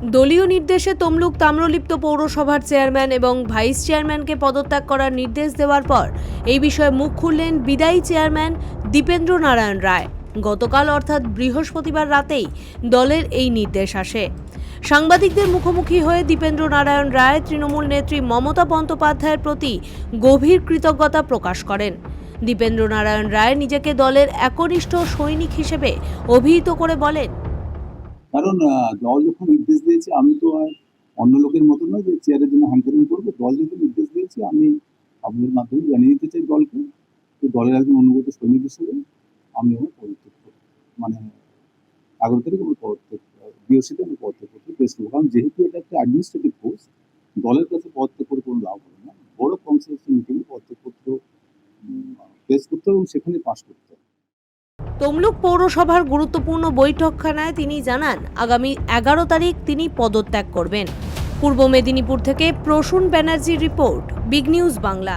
দলীয় নির্দেশে তমলুক তাম্রলিপ্ত পৌরসভার চেয়ারম্যান এবং ভাইস চেয়ারম্যানকে পদত্যাগ করার নির্দেশ দেওয়ার পর এই বিষয়ে মুখ খুললেন বিদায়ী চেয়ারম্যান দীপেন্দ্র নারায়ণ রায়। গতকাল অর্থাৎ বৃহস্পতিবার রাতেই দলের এই নির্দেশ আসে। সাংবাদিকদের মুখোমুখি হয়ে দীপেন্দ্র নারায়ণ রায়, তৃণমূল নেত্রী মমতা বন্দ্যোপাধ্যায়ের প্রতি গভীর কৃতজ্ঞতা প্রকাশ করেন। দীপেন্দ্র নারায়ণ রায় নিজেকে দলের একনিষ্ঠ সৈনিক হিসেবে অভিহিত করে বলেন কারণ দল যখন নির্দেশ দিয়েছে, আমি তো আর অন্য লোকের মতো নয় যে চেয়ারের জন্য হ্যাঙ্কারিং করব। দল যখন নির্দেশ দিয়েছে, আমি আপনাদের মাধ্যমে জানিয়ে দিতে চাই দলকে যে দলের একজন অনুগত সৈনিক হিসেবে আমি আমার পদত্যাগ করব। মানে এগারো তারিখ আমার পদত্যাগ বিওসিতে আমি পদত্যাগ করতে পেশ করব কারণ যেহেতু এটা একটা অ্যাডমিনিস্ট্রেটিভ পোস্ট দলের কাছে পদত্যাগ করে কোনো লাভ হবে না। বড় কনসালটেন্সি মিটিংয়ে পদত্যাগপত্র পেশ করতে এবং সেখানে পাশ করতে তমলুক পৌরসভার গুরুত্বপূর্ণ বৈঠকখানায় তিনি জানান, আগামী এগারো তারিখ তিনি পদত্যাগ করবেন। পূর্ব মেদিনীপুর থেকে প্রসূন ব্যানার্জির রিপোর্ট, বিগ নিউজ বাংলা।